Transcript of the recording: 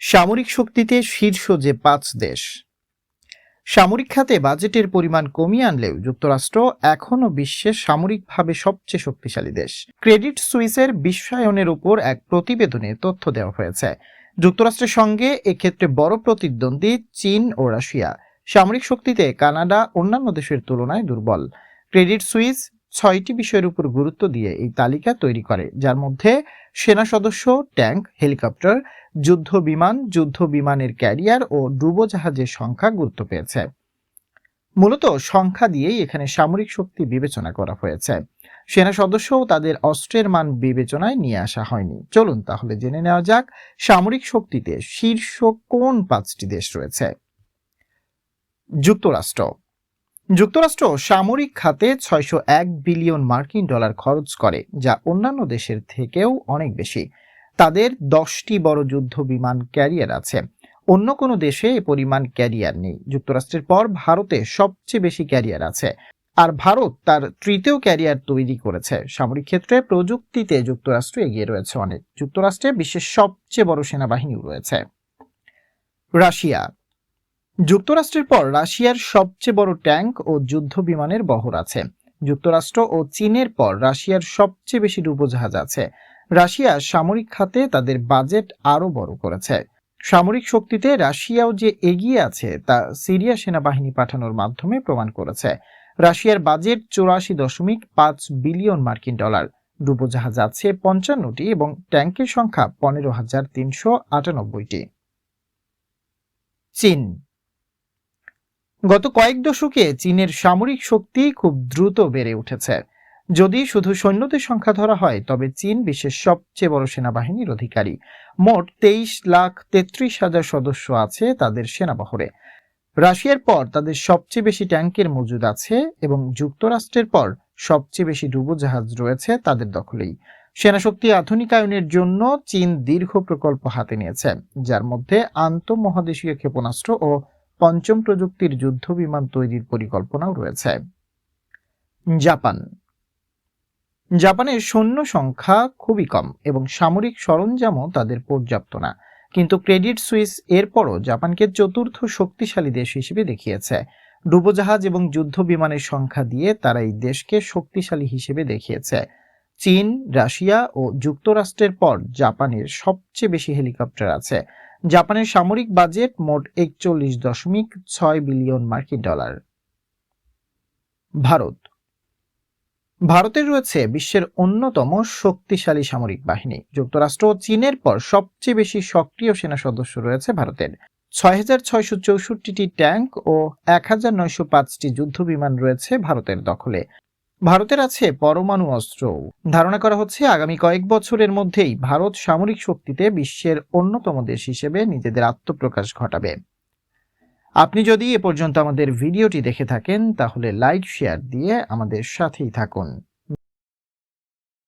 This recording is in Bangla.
সামরিক শক্তিতে শীর্ষ যে পাঁচ দেশ। সামরিক খাতে বাজেটের পরিমাণ কমিয়ে আনলেও যুক্তরাষ্ট্র এখনও বিশ্বের সামরিকভাবে সবচেয়ে শক্তিশালী দেশ। ক্রেডিট সুইসের বিশ্বায়নের উপর এক প্রতিবেদনে তথ্য দেওয়া হয়েছে। যুক্তরাষ্ট্রের সঙ্গে এক্ষেত্রে বড় প্রতিদ্বন্দ্বী চীন ও রাশিয়া। সামরিক শক্তিতে কানাডা অন্যান্য দেশের তুলনায় দুর্বল। ক্রেডিট সুইস ছয়টি বিষয়ের উপর গুরুত্ব দিয়ে এই তালিকা তৈরি করে, যার মধ্যে সেনা সদস্য, ট্যাঙ্ক, হেলিকপ্টার, যুদ্ধ বিমান, যুদ্ধ বিমানের ক্যারিয়ার ও ডুবোজাহাজের সংখ্যা গুরুত্ব পেয়েছে। মূলত সংখ্যা দিয়েই এখানে সামরিক শক্তি বিবেচনা করা হয়েছে। সেনা সদস্য ও তাদের অস্ত্রের মান বিবেচনায় নিয়ে আসা হয়নি। চলুন তাহলে জেনে নেওয়া যাক সামরিক শক্তিতে শীর্ষ কোন পাঁচটি দেশ রয়েছে। যুক্তরাষ্ট্র যুক্তরাষ্ট্র সামরিক খাতে ছয়শো এক বিলিয়ন মার্কিন ডলার খরচ করে, যা অন্যান্য দেশের থেকেও অনেক বেশি। তাদের দশটি বড় যুদ্ধ বিমান ক্যারিয়ার আছে। অন্য কোনো দেশে এ পরিমাণ ক্যারিয়ার নেই। যুক্তরাষ্ট্রের পর ভারতে সবচেয়ে বেশি ক্যারিয়ার আছে। আর ভারত তার তৃতীয় ক্যারিয়ার তৈরি করেছে। সামরিক ক্ষেত্রে প্রযুক্তিতে যুক্তরাষ্ট্র এগিয়ে রয়েছে অনেক। যুক্তরাষ্ট্রে বিশ্বের সবচেয়ে বড় সেনাবাহিনীও রয়েছে। রাশিয়া যুক্তরাষ্ট্রের পর রাশিয়ার সবচেয়ে বড় ট্যাঙ্ক ও যুদ্ধ বিমানের বহর আছে। যুক্তরাষ্ট্র ও চীনের পর রাশিয়ার সবচেয়ে বেশি ডুবোজাহাজ আছে। রাশিয়া সামরিক খাতে তাদের বাজেট আরও বড় করেছে। সামরিক শক্তিতে রাশিয়াও যে এগিয়ে আছে তা সিরিয়া সেনাবাহিনী পাঠানোর মাধ্যমে প্রমাণ করেছে। রাশিয়ার বাজেট চৌরাশি দশমিক পাঁচ বিলিয়ন মার্কিন ডলার। ডুবোজাহাজ আছে পঞ্চান্নটি এবং ট্যাঙ্কের সংখ্যা পনেরো হাজার তিনশো আটানব্বইটি। চীন গত কয়েক দশকে চীনের সামরিক শক্তি খুব দ্রুত বেড়ে উঠেছে। যদি শুধু সৈন্যদের সংখ্যা ধরা হয়, তবে চীন বিশ্বের সবচেয়ে বড় সেনাবাহিনীর অধিকারী। মোট তেইশ লাখ তেত্রিশ হাজার সদস্য আছে তাদের সেনাবহরে। রাশিয়ার পর তাদের সবচেয়ে বেশি ট্যাঙ্কের মজুদ আছে এবং যুক্তরাষ্ট্রের পর সবচেয়ে বেশি ডুবোজাহাজ রয়েছে তাদের দখলেই। সেনাশক্তি আধুনিকায়নের জন্য চীন দীর্ঘ প্রকল্প হাতে নিয়েছে, যার মধ্যে আন্তঃমহাদেশীয় ক্ষেপণাস্ত্র ও পঞ্চম প্রযুক্তির যুদ্ধ বিমান তৈরির পরিকল্পনাও রয়েছে। জাপান। জাপানের সৈন্য সংখ্যা খুবই কম এবং সামরিক সরঞ্জামও তাদের পর্যাপ্ত না। কিন্তু ক্রেডিট সুইস এরপরও জাপানকে চতুর্থ শক্তিশালী দেশ হিসেবে দেখিয়েছে। ডুবোজাহাজ এবং যুদ্ধ বিমানের সংখ্যা দিয়ে তারা এই দেশকে শক্তিশালী হিসেবে দেখিয়েছে। চীন, রাশিয়া ও যুক্তরাষ্ট্রের পর জাপানের সবচেয়ে বেশি হেলিকপ্টার আছে। জাপানের সামরিক বাজেট মোট একচল্লিশ দশমিক ছয় বিলিয়ন মার্কিন ডলার। ভারত। ভারতের রয়েছে বিশ্বের অন্যতম শক্তিশালী সামরিক বাহিনী। যুক্তরাষ্ট্র ও চীনের পর সবচেয়ে বেশি সক্রিয় সেনা সদস্য রয়েছে ভারতের। ছয় হাজার ছয়শো চৌষট্টিটি ট্যাঙ্ক ও এক হাজার নয়শো পাঁচটি যুদ্ধ বিমান রয়েছে ভারতের দখলে। ভারতের আছে পরমাণু অস্ত্র। ধারণা করা হচ্ছে আগামী কয়েক বছরের মধ্যেই ভারত সামরিক শক্তিতে বিশ্বের অন্যতম দেশ হিসেবে নিজেদের আত্মপ্রকাশ ঘটাবে। আপনি যদি এ পর্যন্ত আমাদের ভিডিওটি দেখে থাকেন, তাহলে লাইক, শেয়ার দিয়ে আমাদের সাথেই থাকুন।